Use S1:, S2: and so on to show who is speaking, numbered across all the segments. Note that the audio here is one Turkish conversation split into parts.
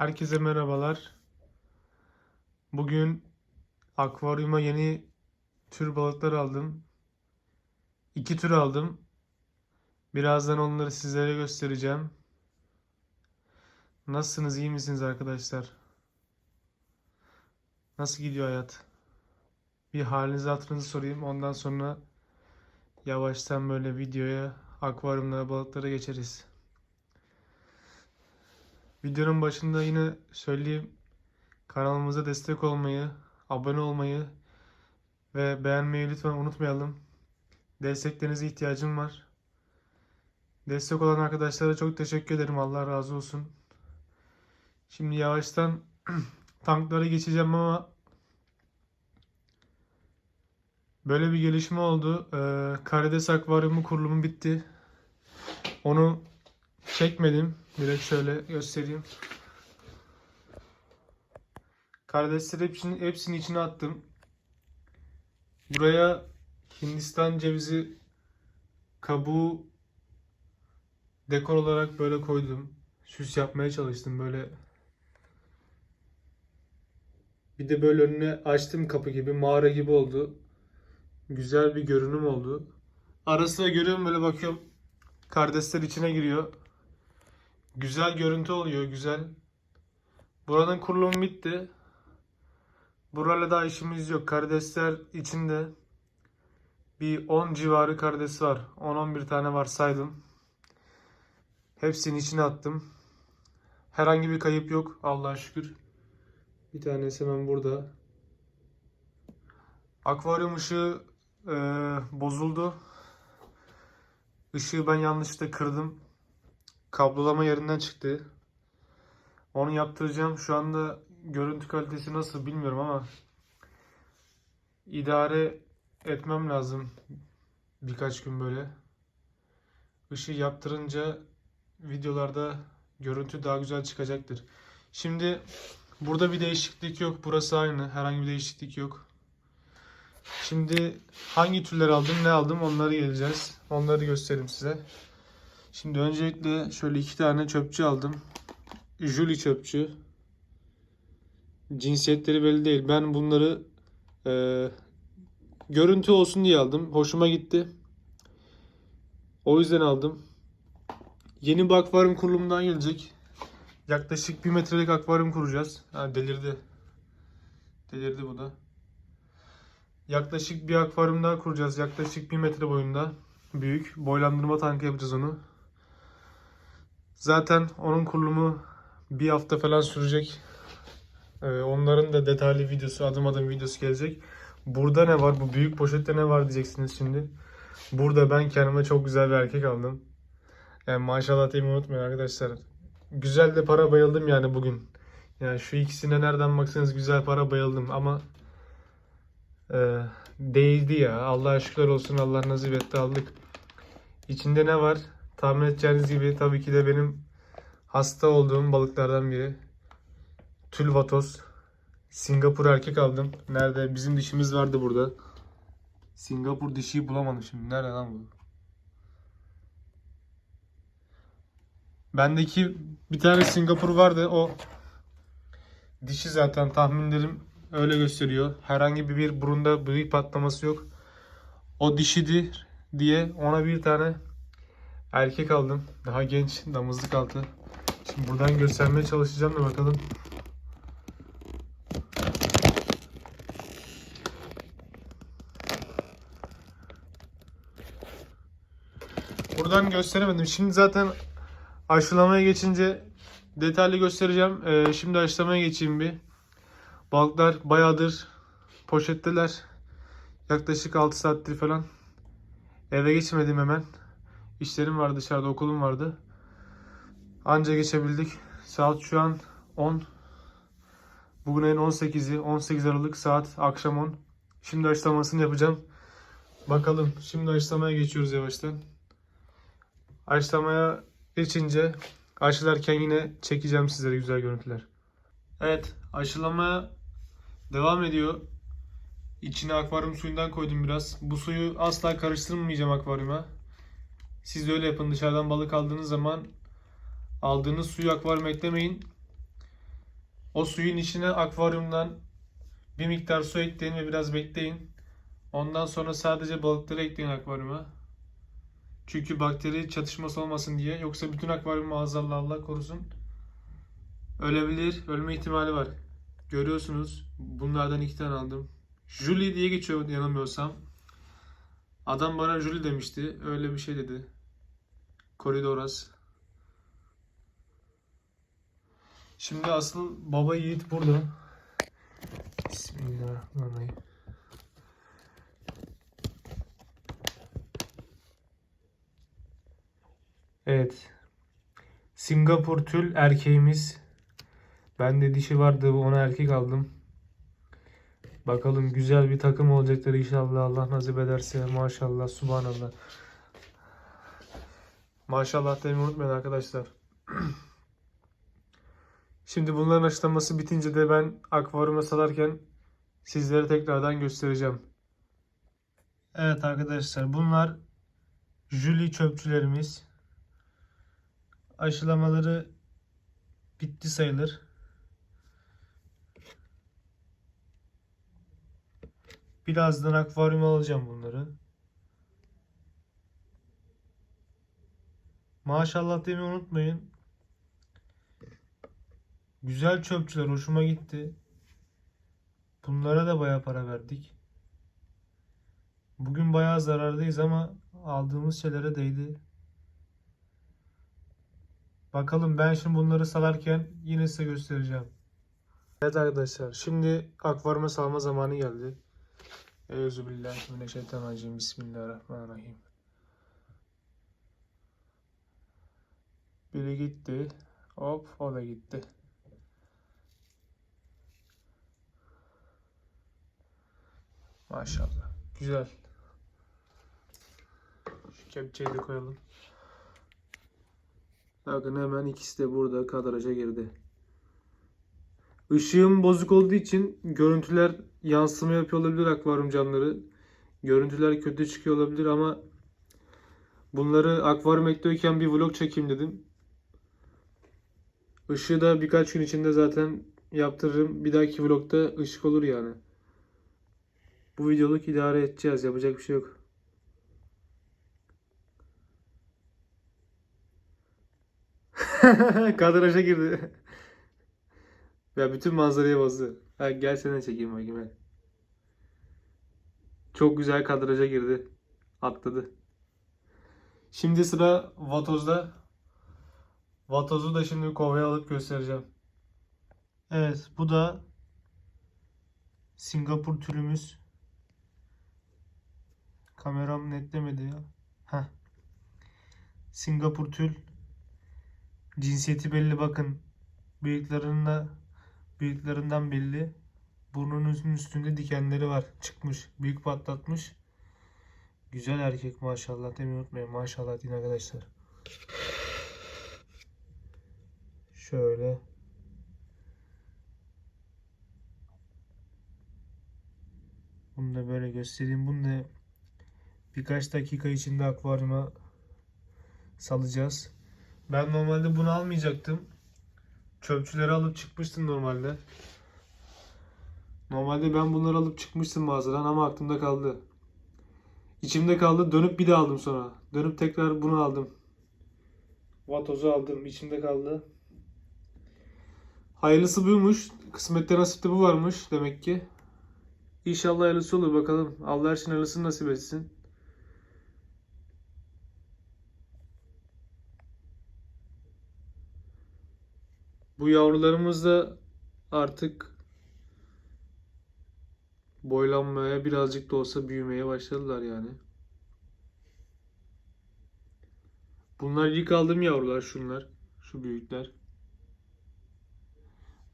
S1: Herkese merhabalar. Bugün akvaryuma yeni tür balıklar aldım. İki tür aldım. Birazdan onları sizlere göstereceğim. Nasılsınız, iyi misiniz arkadaşlar? Nasıl gidiyor hayat? Bir halinizi hatırınızı sorayım. Ondan sonra yavaştan böyle videoya, akvaryumlara, balıklara geçeriz. Videonun başında yine söyleyeyim. Kanalımıza destek olmayı, abone olmayı ve beğenmeyi lütfen unutmayalım. Desteklerinize ihtiyacım var. Destek olan arkadaşlara çok teşekkür ederim. Allah razı olsun. Şimdi yavaştan tanklara geçeceğim ama böyle bir gelişme oldu. Ee, karides akvaryumu kurulumu bitti. Onu çekmedim. Direkt şöyle göstereyim. Karidesleri hepsini, hepsini içine attım. Buraya Hindistan cevizi kabuğu dekor olarak böyle koydum. Süs yapmaya çalıştım böyle. Bir de böyle önüne açtım kapı gibi mağara gibi oldu. Güzel bir görünüm oldu. Ara sıra görüyorum böyle bakıyorum. Karidesler içine giriyor. Güzel görüntü oluyor, güzel. Buranın kurulumu bitti. Burayla daha işimiz yok. Karidesler içinde bir 10 civarı karides var. 10-11 tane var saydım. Hepsini içine attım. Herhangi bir kayıp yok Allah'a şükür. Bir tanesi hemen burada. Akvaryum ışığı eee, bozuldu. Işığı ben yanlışlıkla kırdım kablolama yerinden çıktı. Onu yaptıracağım. Şu anda görüntü kalitesi nasıl bilmiyorum ama idare etmem lazım birkaç gün böyle. Işığı yaptırınca videolarda görüntü daha güzel çıkacaktır. Şimdi burada bir değişiklik yok. Burası aynı. Herhangi bir değişiklik yok. Şimdi hangi türler aldım, ne aldım onları geleceğiz. Onları göstereyim size. Şimdi öncelikle şöyle iki tane çöpçü aldım. Julie çöpçü. Cinsiyetleri belli değil. Ben bunları e, görüntü olsun diye aldım. Hoşuma gitti. O yüzden aldım. Yeni bir akvaryum kurulumundan gelecek. Yaklaşık bir metrelik akvaryum kuracağız. Ha, delirdi. Delirdi bu da. Yaklaşık bir akvaryum daha kuracağız. Yaklaşık bir metre boyunda. Büyük. Boylandırma tankı yapacağız onu. Zaten onun kurulumu bir hafta falan sürecek. Ee, onların da detaylı videosu, adım adım videosu gelecek. Burada ne var? Bu büyük poşette ne var diyeceksiniz şimdi. Burada ben kendime çok güzel bir erkek aldım. Yani maşallah demeyi unutmayın arkadaşlar. Güzel de para bayıldım yani bugün. Yani şu ikisine nereden baksanız güzel para bayıldım ama e, değildi ya. Allah'a şükürler olsun Allah nasip etti aldık. İçinde ne var? Tahmin edeceğiniz gibi tabii ki de benim hasta olduğum balıklardan biri. Tülvatos. Singapur erkek aldım. Nerede? Bizim dişimiz vardı burada. Singapur dişiyi bulamadım şimdi. Nerede lan bu? Bendeki bir tane Singapur vardı. O dişi zaten tahminlerim öyle gösteriyor. Herhangi bir burunda bıyık patlaması yok. O dişidir diye ona bir tane erkek aldım. Daha genç, damızlık altı. Şimdi buradan göstermeye çalışacağım da bakalım. Buradan gösteremedim. Şimdi zaten aşılamaya geçince detaylı göstereceğim. Ee, şimdi aşılamaya geçeyim bir. Balıklar bayağıdır poşetteler. Yaklaşık 6 saattir falan. Eve geçmedim hemen. İşlerim vardı dışarıda okulum vardı. Anca geçebildik. Saat şu an 10. Bugün ayın 18'i. 18 Aralık saat akşam 10. Şimdi aşılamasını yapacağım. Bakalım. Şimdi aşılamaya geçiyoruz yavaştan. Aşılamaya geçince aşılarken yine çekeceğim sizlere güzel görüntüler. Evet aşılamaya devam ediyor. İçine akvaryum suyundan koydum biraz. Bu suyu asla karıştırmayacağım akvaryuma. Siz de öyle yapın. Dışarıdan balık aldığınız zaman aldığınız suyu akvaryuma eklemeyin. O suyun içine akvaryumdan bir miktar su ekleyin ve biraz bekleyin. Ondan sonra sadece balıkları ekleyin akvaryuma. Çünkü bakteri çatışması olmasın diye. Yoksa bütün akvaryum maazallah Allah korusun. Ölebilir. Ölme ihtimali var. Görüyorsunuz. Bunlardan iki tane aldım. Julie diye geçiyor yanılmıyorsam. Adam bana Julie demişti. Öyle bir şey dedi. Koridoras. Şimdi asıl baba yiğit burada. Bismillahirrahmanirrahim. Evet. Singapur tül erkeğimiz. Bende dişi vardı ona erkek aldım. Bakalım güzel bir takım olacaklar inşallah Allah nasip ederse. Maşallah subhanallah. Maşallah demeyi unutmayın arkadaşlar. Şimdi bunların açıklaması bitince de ben akvaryuma salarken sizlere tekrardan göstereceğim. Evet arkadaşlar bunlar Julie çöpçülerimiz. Aşılamaları bitti sayılır. Birazdan akvaryuma alacağım bunları. Maşallah demeyi unutmayın. Güzel çöpçüler hoşuma gitti. Bunlara da bayağı para verdik. Bugün bayağı zarardayız ama aldığımız şeylere değdi. Bakalım ben şimdi bunları salarken yine size göstereceğim. Evet arkadaşlar şimdi akvaryuma salma zamanı geldi. Euzubillahimineşşeytanirracim. Bismillahirrahmanirrahim. Biri gitti. Hop o da gitti. Maşallah. Güzel. Şu kepçeyi de koyalım. Bakın hemen ikisi de burada kadraja girdi. Işığım bozuk olduğu için görüntüler yansıma yapıyor olabilir akvaryum camları. Görüntüler kötü çıkıyor olabilir ama bunları akvaryum ekliyorken bir vlog çekeyim dedim. Işığı da birkaç gün içinde zaten yaptırırım. Bir dahaki vlogda ışık olur yani. Bu videoluk idare edeceğiz. Yapacak bir şey yok. Kadraja girdi. Ya bütün manzarayı bozdu. Ha, gel seni çekeyim bakayım ben. Çok güzel kadraja girdi. Atladı. Şimdi sıra Vatoz'da. Vatoz'u da şimdi kovaya alıp göstereceğim. Evet bu da Singapur tülümüz. Kameram netlemedi ya. Heh. Singapur tül. Cinsiyeti belli bakın. Bıyıklarında bıyıklarından belli. Burnunun üstünde dikenleri var. Çıkmış. Büyük patlatmış. Güzel erkek maşallah demeyi unutmayın. Maşallah deyin arkadaşlar. Şöyle. Bunu da böyle göstereyim. Bunu da birkaç dakika içinde akvaryuma salacağız. Ben normalde bunu almayacaktım. Çöpçüleri alıp çıkmıştım normalde. Normalde ben bunları alıp çıkmıştım mağazadan ama aklımda kaldı. İçimde kaldı. Dönüp bir de aldım sonra. Dönüp tekrar bunu aldım. Vatoz'u aldım. İçimde kaldı. Hayırlısı buymuş. Kısmette nasipte bu varmış demek ki. İnşallah hayırlısı olur bakalım. Allah her şeyin hayırlısını nasip etsin. Bu yavrularımız da artık boylanmaya birazcık da olsa büyümeye başladılar yani. Bunlar ilk aldığım yavrular şunlar. Şu büyükler.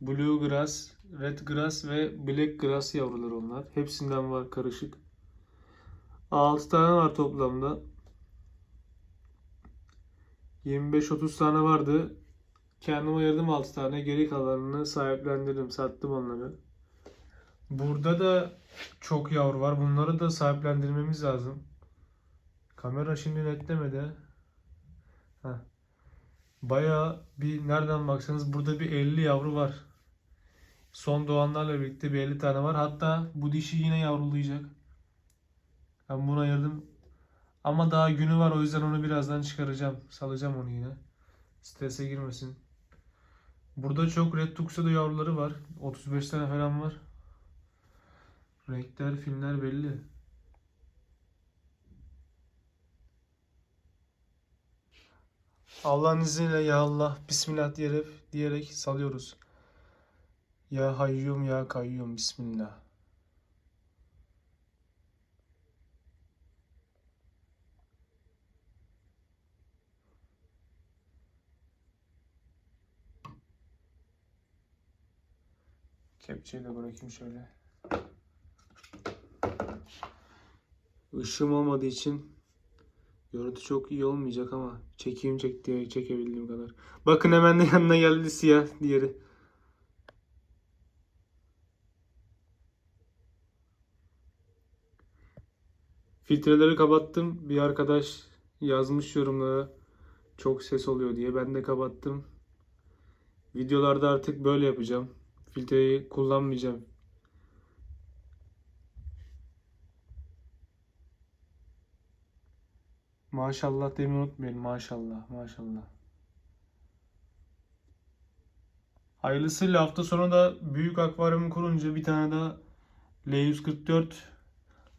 S1: Blue grass, red grass ve black grass yavrular onlar. Hepsinden var karışık. 6 tane var toplamda. 25-30 tane vardı. Kendim ayırdım 6 tane. Geri kalanını sahiplendirdim. Sattım onları. Burada da çok yavru var. Bunları da sahiplendirmemiz lazım. Kamera şimdi netlemedi. Heh. Bayağı bir nereden baksanız burada bir 50 yavru var. Son doğanlarla birlikte bir 50 tane var. Hatta bu dişi yine yavrulayacak. Ben bunu ayırdım. Ama daha günü var o yüzden onu birazdan çıkaracağım. Salacağım onu yine. Strese girmesin. Burada çok Red Tuxedo yavruları var. 35 tane falan var. Renkler, filmler belli. Allah'ın izniyle ya Allah Bismillah diyerek, diyerek salıyoruz. Ya Hayyum ya Kayyum Bismillah. Kepçeyi de bırakayım şöyle. Işığım olmadığı için görüntü çok iyi olmayacak ama çekeyim çek diye çekebildiğim kadar. Bakın hemen de yanına geldi siyah diğeri. Filtreleri kapattım. Bir arkadaş yazmış yorumlara çok ses oluyor diye. Ben de kapattım. Videolarda artık böyle yapacağım. Filtreyi kullanmayacağım. Maşallah demeyi unutmayın. Maşallah, maşallah. Hayırlısıyla hafta sonu da büyük akvaryumu kurunca bir tane daha L144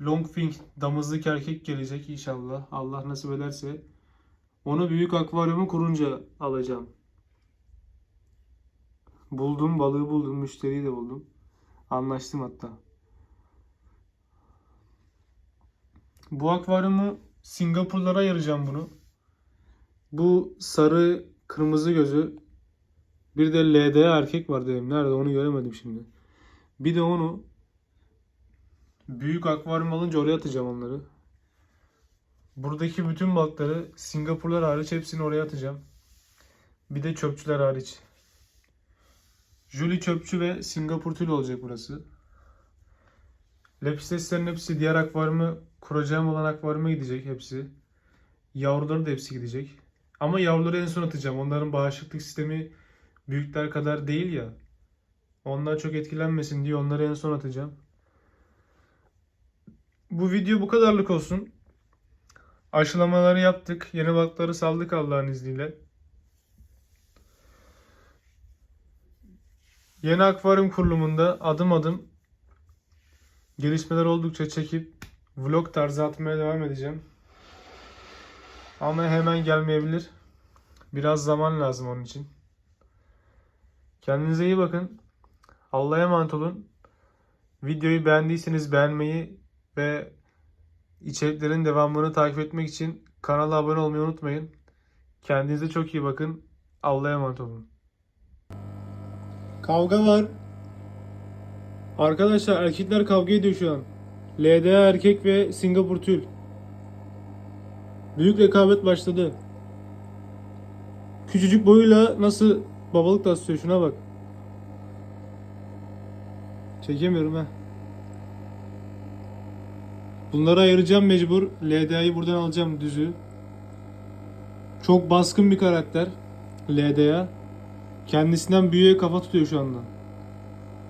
S1: Longfin damızlık erkek gelecek inşallah. Allah nasip ederse. Onu büyük akvaryumu kurunca alacağım. Buldum balığı buldum. Müşteriyi de buldum. Anlaştım hatta. Bu akvaryumu Singapurlara ayıracağım bunu. Bu sarı kırmızı gözü bir de LD erkek var dedim. Nerede onu göremedim şimdi. Bir de onu büyük akvaryum alınca oraya atacağım onları. Buradaki bütün balıkları Singapurlar hariç hepsini oraya atacağım. Bir de çöpçüler hariç. Julie çöpçü ve Singapur tül olacak burası. Lepisteslerin hepsi diğer akvaryumu kuracağım olan akvaryuma gidecek hepsi. Yavruları da hepsi gidecek. Ama yavruları en son atacağım. Onların bağışıklık sistemi büyükler kadar değil ya. Onlar çok etkilenmesin diye onları en son atacağım. Bu video bu kadarlık olsun. Aşılamaları yaptık. Yeni balıkları saldık Allah'ın izniyle. Yeni akvaryum kurulumunda adım adım gelişmeler oldukça çekip vlog tarzı atmaya devam edeceğim. Ama hemen gelmeyebilir. Biraz zaman lazım onun için. Kendinize iyi bakın. Allah'a emanet olun. Videoyu beğendiyseniz beğenmeyi ve içeriklerin devamını takip etmek için kanala abone olmayı unutmayın. Kendinize çok iyi bakın. Allah'a emanet olun. Kavga var. Arkadaşlar erkekler kavga ediyor şu an. LDA erkek ve Singapur tül. Büyük rekabet başladı. Küçücük boyuyla nasıl babalık taslıyor şuna bak. Çekemiyorum ha. Bunları ayıracağım mecbur. LDA'yı buradan alacağım düzü. Çok baskın bir karakter. LDA. Kendisinden büyüğe kafa tutuyor şu anda.